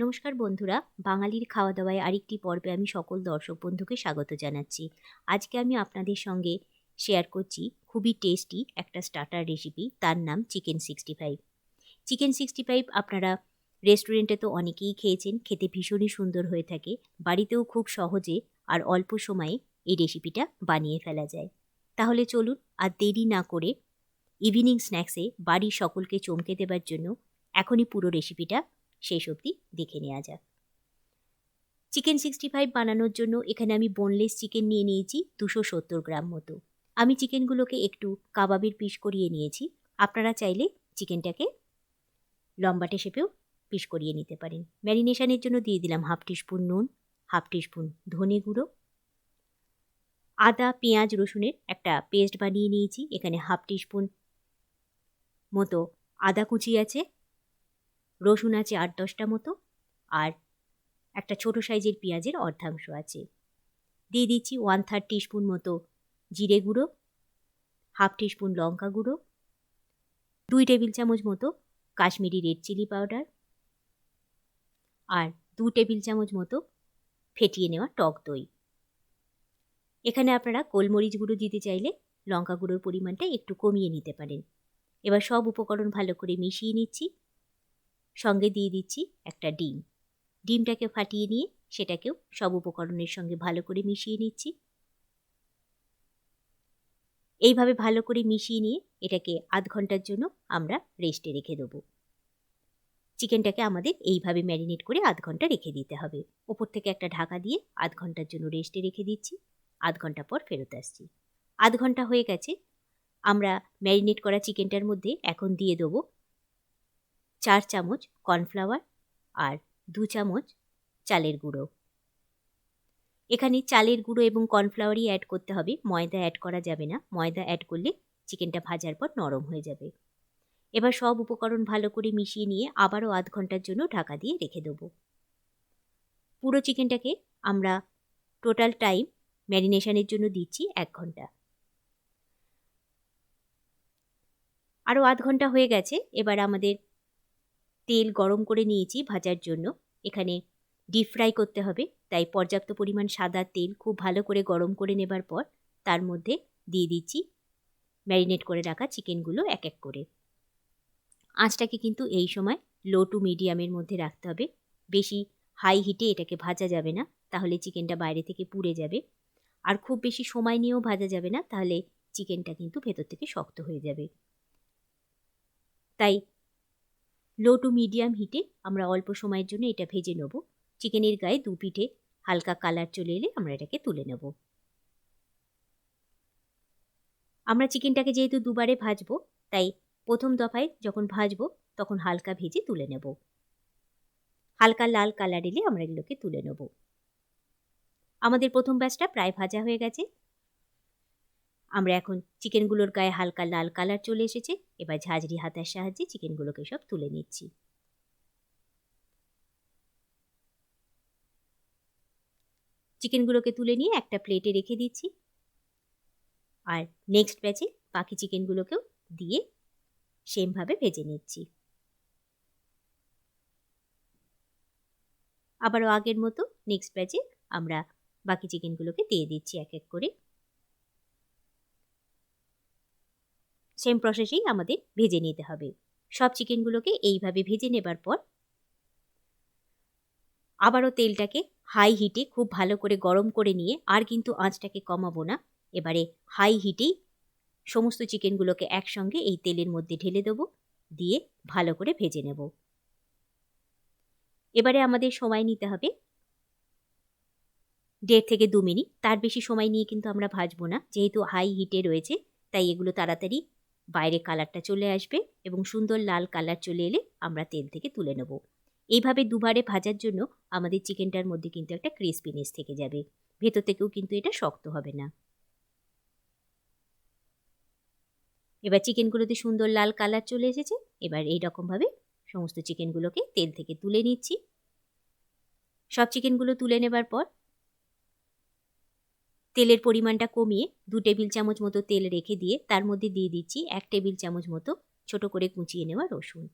নমস্কার বন্ধুরা, বাঙালির খাওয়া দাওয়ায় আরেকটি পর্বে আমি সকল দর্শক বন্ধুকে স্বাগত জানাচ্ছি। আজকে আমি আপনাদের সঙ্গে শেয়ার করছি খুবই টেস্টি একটা স্টার্টার রেসিপি তার নাম chicken sixty five chicken sixty five আপনারা রেস্টুরেন্টে তো অনেকেই খেয়েছেন, খেতে ভীষণই সুন্দর হয়ে থাকে, বাড়িতেও খুব সহজে আর অল্প সময়ে এই রেসিপিটা বানিয়ে ফেলা যায়। তাহলে চলুন আর দেরি না করে ইভিনিং স্ন্যাক্সে বাড়ির সকলকে চমকে দেবার জন্য এখনই পুরো রেসিপিটা শেষ অবধি দেখে নেওয়া যাক। চিকেন সিক্সটি ফাইভ বানানোর জন্য এখানে আমি বোনলেস চিকেন নিয়ে নিয়েছি দুশো সত্তর গ্রাম মতো। আমি চিকেনগুলোকে একটু কাবাবের পিস করিয়ে নিয়েছি। আপনারা চাইলে চিকেনটাকে লম্বাটে শেপেও পিস করিয়ে নিতে পারেন। ম্যারিনেশনের জন্য দিয়ে দিলাম হাফ টিস্পুন নুন হাফ টিস্পুন ধনে গুঁড়ো। আদা, পেঁয়াজ, রসুনের একটা পেস্ট বানিয়ে নিয়েছি। এখানে হাফ টিস্পুন মতো আদা কুচি আছে। রসুন আছে আট দশটা মতো আর একটা ছোট সাইজের পেঁয়াজের অর্ধাংশ আছে। দিয়ে দিচ্ছি ওয়ান থার্ড টিস্পুন মতো জিরে গুঁড়ো হাফ টিস্পুন লঙ্কা গুঁড়ো, দুই টেবিল চামচ মতো কাশ্মীরি রেড চিলি পাউডার আর দু টেবিল চামচ মতো ফেটিয়ে নেওয়া টক দই। এখানে আপনারা গোলমরিচ গুঁড়ো দিতে চাইলে লঙ্কা গুঁড়োর পরিমাণটা একটু কমিয়ে নিতে পারেন। এবার সব উপকরণ ভালো করে মিশিয়ে নিচ্ছি। সঙ্গে দিয়ে দিচ্ছি একটা ডিম। ডিমটাকে ফাটিয়ে নিয়ে সেটাকেও সব উপকরণের সঙ্গে ভালো করে মিশিয়ে নিচ্ছি। এইভাবে ভালো করে মিশিয়ে নিয়ে এটাকে আধ ঘণ্টার জন্য আমরা রেস্টে রেখে দেবো। চিকেনটাকে আমাদের এইভাবে ম্যারিনেট করে আধ ঘণ্টা রেখে দিতে হবে। ওপর থেকে একটা ঢাকা দিয়ে আধ ঘণ্টার জন্য রেস্টে রেখে দিচ্ছি। আধ ঘণ্টা পর ফেরত আসছি। আধ ঘণ্টা হয়ে গেছে। আমরা ম্যারিনেট করা চিকেনটার মধ্যে এখন দিয়ে দেবো চার চামচ কর্নফ্লাওয়ার আর দু চামচ চালের গুঁড়ো। এখানে চালের গুঁড়ো এবং কর্নফ্লাওয়ারই অ্যাড করতে হবে। ময়দা অ্যাড করা যাবে না। ময়দা অ্যাড করলে চিকেনটা ভাজার পর নরম হয়ে যাবে। এবার সব উপকরণ ভালো করে মিশিয়ে নিয়ে আবারও আধ ঘণ্টার জন্য ঢাকা দিয়ে রেখে দেবো। পুরো চিকেনটাকে আমরা টোটাল টাইম ম্যারিনেশনের জন্য দিচ্ছি এক ঘণ্টা। আরও আধ ঘণ্টা হয়ে গেছে। এবার আমাদের তেল গরম করে নিয়েছি ভাজার জন্য। এখানে ডিপ ফ্রাই করতে হবে, তাই পর্যাপ্ত পরিমাণ সাদা তেল খুব ভালো করে গরম করে নেবার পর তার মধ্যে দিয়ে দিচ্ছি ম্যারিনেট করে রাখা চিকেনগুলো এক এক করে। আঁচটাকে কিন্তু এই সময় লো টু মিডিয়ামের মধ্যে রাখতে হবে। বেশি হাই হিটে এটাকে ভাজা যাবে না, তাহলে চিকেনটা বাইরে থেকে পুড়ে যাবে। আর খুব বেশি সময় নিয়েও ভাজা যাবে না, তাহলে চিকেনটা কিন্তু ভেতর থেকে শক্ত হয়ে যাবে। তাই লো টু মিডিয়াম হিটে আমরা অল্প সময়ের জন্য এটা ভেজে নেব। চিকেনের গায়ে দু পিঠে হালকা কালার চলে এলে আমরা এটাকে তুলে নেব। আমরা চিকেনটাকে যেহেতু দুবারে ভাজবো, তাই প্রথম দফায় যখন ভাজবো তখন হালকা ভেজে তুলে নেব। হালকা লাল কালার এলে আমরা এগুলোকে তুলে নেব। আমাদের প্রথম ব্যাচটা প্রায় ভাজা হয়ে গেছে। আমরা এখন চিকেনগুলোর গায়ে হালকা লাল কালার চলে এসেছে। এবার ঝাঁঝরি হাতার সাহায্যে চিকেনগুলোকে সব তুলে নিচ্ছি। চিকেনগুলোকে তুলে নিয়ে একটা প্লেটে রেখে দিচ্ছি। আর নেক্সট ব্যাচে বাকি চিকেনগুলোকেও দিয়ে সেমভাবে ভেজে নিচ্ছি। আবারও আগের মতো নেক্সট ব্যাচে আমরা বাকি চিকেনগুলোকে দিয়ে দিচ্ছি এক এক করে। সেম প্রসেসেই আমাদের ভেজে নিতে হবে। সব চিকেনগুলোকে এইভাবে ভেজে নেবার পর আবারও তেলটাকে হাই হিটে খুব ভালো করে গরম করে নিয়ে আর কিন্তু আঁচটাকে কমাবো না। এবারে হাই হিটেই সমস্ত চিকেনগুলোকে একসঙ্গে এই তেলের মধ্যে ঢেলে দেবো, দিয়ে ভালো করে ভেজে নেব। এবারে আমাদের সময় নিতে হবে দেড় থেকে দু মিনিট। তার বেশি সময় নিয়ে কিন্তু আমরা ভাজবো না, যেহেতু হাই হিটে রয়েছে, তাই এগুলো তাড়াতাড়ি বাইরে কালারটা চলে আসবে এবং সুন্দর লাল কালার চলে এলে আমরা তেল থেকে তুলে নেব। এইভাবে দুবারে ভাজার জন্য আমাদের চিকেনটার মধ্যে কিন্তু একটা ক্রিসপিনেস থেকে যাবে। ভেতর থেকেও কিন্তু এটা শক্ত হবে না। এবার চিকেনগুলোতে সুন্দর লাল কালার চলে এসেছে। এবার এই রকমভাবে সমস্ত চিকেনগুলোকে তেল থেকে তুলে নিচ্ছি। সব চিকেনগুলো তুলে নেবার পর তেলের পরিমাণটা কমিয়ে দু টেবিল চামচ মতো তেল রেখে দিয়ে তার মধ্যে দিয়ে দিচ্ছি এক টেবিল চামচ মতো ছোট করে কুচিয়ে নেওয়া রসুন।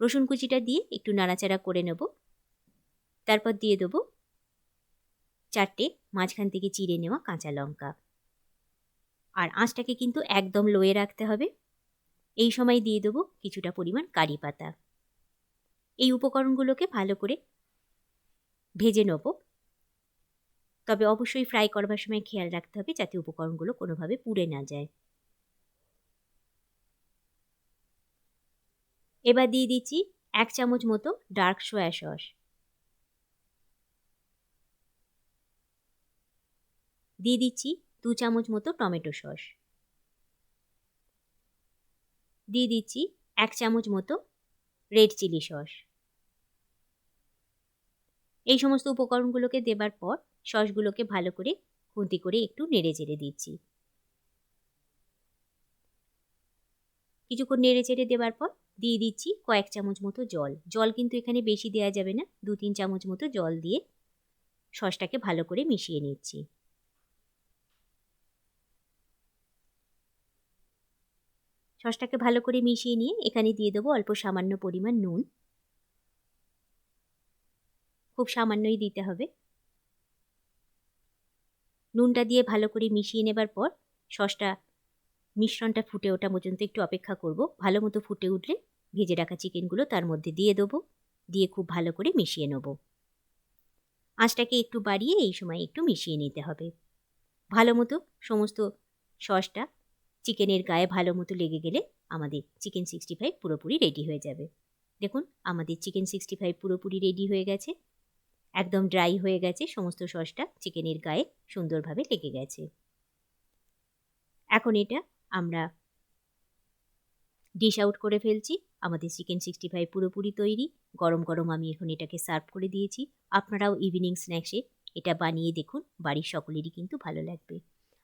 রসুন কুচিটা দিয়ে একটু নাড়াচাড়া করে নেব। তারপর দিয়ে দেবো চারটে মাঝখান থেকে চিড়ে নেওয়া কাঁচা লঙ্কা। আর আঁচটাকে কিন্তু একদম লোয়ে রাখতে হবে। এই সময় দিয়ে দেবো কিছুটা পরিমাণ কারি পাতা। এই উপকরণগুলোকে ভালো করে ভেজে নেব। তবে অবশ্যই ফ্রাই করবার সময় খেয়াল রাখতে হবে যাতে উপকরণগুলো কোনোভাবে পুড়ে না যায়। এবার দিয়ে দিচ্ছি এক চামচ মতো ডার্ক সোয়া সস দিয়ে দিচ্ছি দু চামচ মতো টমেটো সস দিয়ে দিচ্ছি এক চামচ মতো রেড চিলি সস এই সমস্ত উপকরণগুলোকে দেবার পর সসগুলোকে ভালো করে খুন্তি করে একটু নেড়ে চেড়ে দিচ্ছি। কিছুক্ষণ নেড়ে চেড়ে দেওয়ার পর দিয়ে দিচ্ছি কয়েক চামচ মতো জল। জল কিন্তু এখানে বেশি দেওয়া যাবে না, দু তিন চামচ মতো জল দিয়ে সসটাকে ভালো করে মিশিয়ে নিচ্ছি। সসটাকে ভালো করে মিশিয়ে নিয়ে এখানে দিয়ে দেবো অল্প সামান্য পরিমাণ নুন। খুব সামান্যই দিতে হবে। নুনটা দিয়ে ভালো করে মিশিয়ে নেবার পর সসটা, মিশ্রণটা ফুটে ওঠা পর্যন্ত একটু অপেক্ষা করব। ভালো মতো ফুটে উঠলে ভেজে রাখা চিকেনগুলো তার মধ্যে দিয়ে দেবো। দিয়ে খুব ভালো করে মিশিয়ে নেব। আঁচটাকে একটু বাড়িয়ে এই সময় একটু মিশিয়ে নিতে হবে। ভালো মতো সমস্ত সসটা চিকেনের গায়ে ভালো মতো লেগে গেলে আমাদের চিকেন সিক্সটি ফাইভ পুরোপুরি রেডি হয়ে যাবে। দেখুন, আমাদের চিকেন সিক্সটি ফাইভ পুরোপুরি রেডি হয়ে গেছে। একদম ড্রাই হয়ে গেছে, সমস্ত সসটা চিকেনের গায়ে সুন্দরভাবে লেগে গেছে। এখন এটা আমরা ডিশ আউট করে ফেলছি। আমাদের চিকেন সিক্সটি ফাইভ পুরোপুরি তৈরি। গরম গরম আমি এখন এটাকে সার্ভ করে দিয়েছি। আপনারাও ইভিনিং স্ন্যাক্সে এটা বানিয়ে দেখুন, বাড়ির সকলেরই কিন্তু ভালো লাগবে।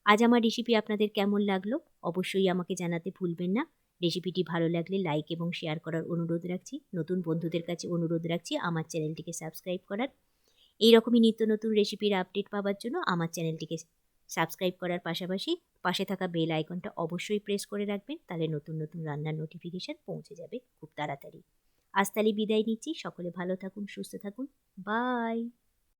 আজ আমার রেসিপি আপনাদের কেমন লাগল? অবশ্যই আমাকে জানাতে ভুলবেন না। রেসিপিটি ভালো লাগলে লাইক এবং শেয়ার করার অনুরোধ রাখছি। নতুন বন্ধুদের কাছে অনুরোধ রাখছি আমার চ্যানেলটিকে সাবস্ক্রাইব করার। এইরকমই নিত্য নতুন রেসিপির আপডেট পাওয়ার জন্য আমার চ্যানেলটিকে সাবস্ক্রাইব করার পাশাপাশি পাশে থাকা বেল আইকনটা অবশ্যই প্রেস করে রাখবেন, তাহলে নতুন নতুন রান্নার নোটিফিকেশান পৌঁছে যাবে খুব তাড়াতাড়ি। আজ তাহলে বিদায় নিচ্ছি, সকলে ভালো থাকুন, সুস্থ থাকুন, বাই!